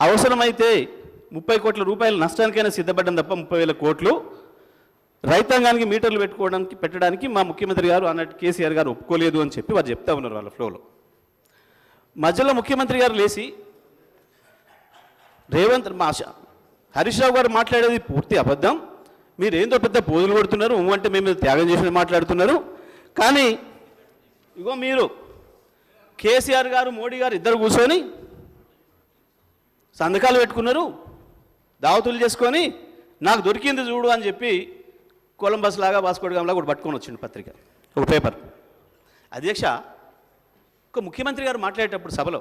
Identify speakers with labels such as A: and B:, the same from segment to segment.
A: అవసరమైతే ముప్పై కోట్ల రూపాయల నష్టానికైనా సిద్ధపడ్డం తప్ప ముప్పై వేల కోట్లు రైతాంగానికి మీటర్లు పెట్టుకోవడానికి పెట్టడానికి మా ముఖ్యమంత్రి గారు అన్నట్టు కేసీఆర్ గారు ఒప్పుకోలేదు అని చెప్పి వారు చెప్తా ఉన్నారు వాళ్ళ ఫ్లోలో మధ్యలో ముఖ్యమంత్రి గారు లేచి రేవంత్ మా హరీష్ రావు గారు మాట్లాడేది పూర్తి అబద్ధం. మీరు ఏందో పెద్ద పోజులు కొడుతున్నారు అంటే మేము త్యాగం చేసిన మాట్లాడుతున్నారు. కానీ ఇగో మీరు కేసీఆర్ గారు మోడీ గారు ఇద్దరు కూర్చొని సంతకాలు పెట్టుకున్నారు దావతులు చేసుకొని నాకు దొరికింది చూడు అని చెప్పి కొలంబస్ లాగా వాస్కోడ్గామ్లా కూడా పట్టుకొని వచ్చిండు పత్రిక. ఒక పేపర్. అధ్యక్ష ఒక ముఖ్యమంత్రి గారు మాట్లాడేటప్పుడు సభలో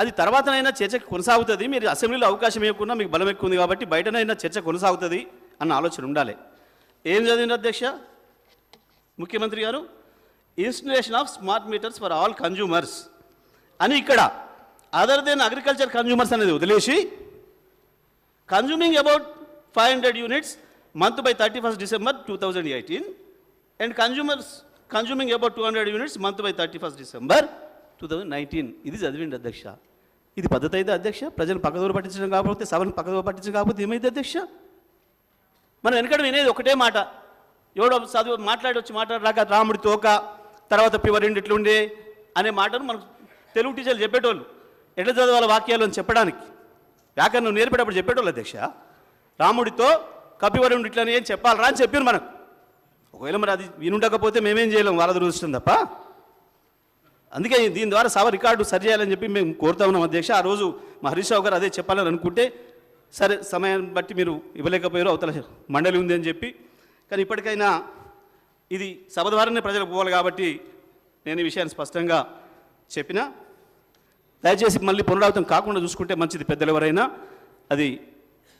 A: అది తర్వాతనైనా చర్చ కొనసాగుతుంది మీరు అసెంబ్లీలో అవకాశం ఇవ్వకుండా మీకు బలం ఎక్కువ ఉంది కాబట్టి బయటనైనా చర్చ కొనసాగుతుంది అన్న ఆలోచన ఉండాలి. ఏం చదివిన అధ్యక్ష? ముఖ్యమంత్రి గారు installation of smart meters for all consumers అని ఇక్కడ అదర్ దెన్ అగ్రికల్చర్ కన్జ్యూమర్స్ అనేది వదిలేసి consuming about five hundred units month by thirty first December two thousand eighteen and consumers consuming about two hundred units month by thirty first December two thousand nineteen ఇది చదివిండి అధ్యక్ష. ఇది పద్ధతి అయితే అధ్యక్ష. ప్రజలు పక్కదోరు పట్టించడం కాకపోతే సభను పక్కదోరు పట్టించడం కాకపోతే ఏమైంది అధ్యక్ష? మనం వెనకడ వినేది ఒకటే మాట. ఎవడో చదువు మాట్లాడి వచ్చి మాట్లాడరాక రాముడి తోక తర్వాత పివరిండి ఇట్లుండే అనే మాటను మనకు తెలుగు టీచర్లు చెప్పేటోళ్ళు. ఎట్లా చదవాలి వాక్యాలు అని చెప్పడానికి? వ్యాకరణం నేర్పేటప్పుడు చెప్పేటోళ్ళు అధ్యక్ష రాముడితో కపివరుడు ఇట్లా ఏం చెప్పాలరా అని చెప్పారు మనకు. ఒకవేళ మరి అది వినుండకపోతే మేమేం చేయలేం వాళ్ళ దురదృష్టం తప్ప. అందుకే దీని ద్వారా సభ రికార్డు సరి చేయాలని చెప్పి మేము కోరుతా ఉన్నాం అధ్యక్ష ఆ రోజు మా హరీష్ రావు గారు అదే చెప్పాలని అనుకుంటే సరే సమయాన్ని బట్టి మీరు ఇవ్వలేకపోయారు అవతల మండలి ఉంది అని చెప్పి. కానీ ఇప్పటికైనా ఇది సభ ద్వారానే ప్రజలకు పోవాలి కాబట్టి నేను ఈ విషయాన్ని స్పష్టంగా చెప్పిన. దయచేసి మళ్ళీ పునరావృతం కాకుండా చూసుకుంటే మంచిది. పెద్దలు ఎవరైనా అది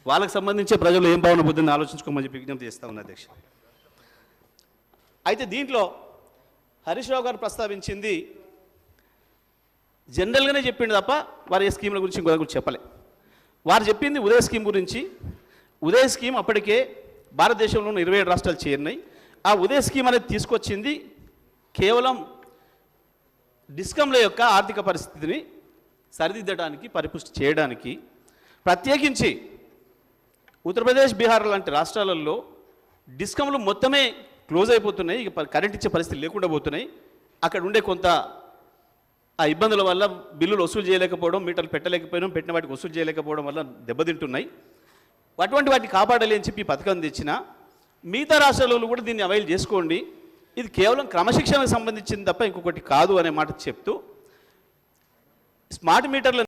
A: వాళ్ళకి సంబంధించే ప్రజలు ఏం భావన బుద్ధిని ఆలోచించుకోమని చెప్పి విజ్ఞప్తి చేస్తా ఉన్నా అధ్యక్ష. అయితే దీంట్లో హరీష్ రావు గారు ప్రస్తావించింది జనరల్గానే చెప్పిండు తప్ప వారి ఏ స్కీమ్ల గురించి ఇంకో గురించి చెప్పలే. వారు చెప్పింది ఉదయ స్కీమ్ గురించి. ఉదయ స్కీమ్ అప్పటికే భారతదేశంలో ఉన్న ఇరవై ఏడు రాష్ట్రాలు చేరినాయి. ఆ ఉదయ స్కీమ్ అనేది తీసుకొచ్చింది కేవలం డిస్కంల యొక్క ఆర్థిక పరిస్థితిని సరిదిద్దడానికి పరిపుష్టి చేయడానికి ప్రత్యేకించి ఉత్తరప్రదేశ్ బీహార్ లాంటి రాష్ట్రాలలో డిస్కంలు మొత్తమే క్లోజ్ అయిపోతున్నాయి. ఇక కరెంట్ ఇచ్చే పరిస్థితి లేకుండా పోతున్నాయి. అక్కడ ఉండే కొంత ఆ ఇబ్బందుల వల్ల బిల్లులు వసూలు చేయలేకపోవడం మీటర్లు పెట్టలేకపోవడం పెట్టిన వాటికి వసూలు చేయలేకపోవడం వల్ల దెబ్బతింటున్నాయి. అటువంటి వాటిని కాపాడాలి అని చెప్పి ఈ పథకం తెచ్చిన మిగతా రాష్ట్రాలలో కూడా దీన్ని అవైల్ చేసుకోండి. ఇది కేవలం క్రమశిక్షణకు సంబంధించింది తప్ప ఇంకొకటి కాదు అనే మాట చెప్తూ స్మార్ట్ మీటర్లు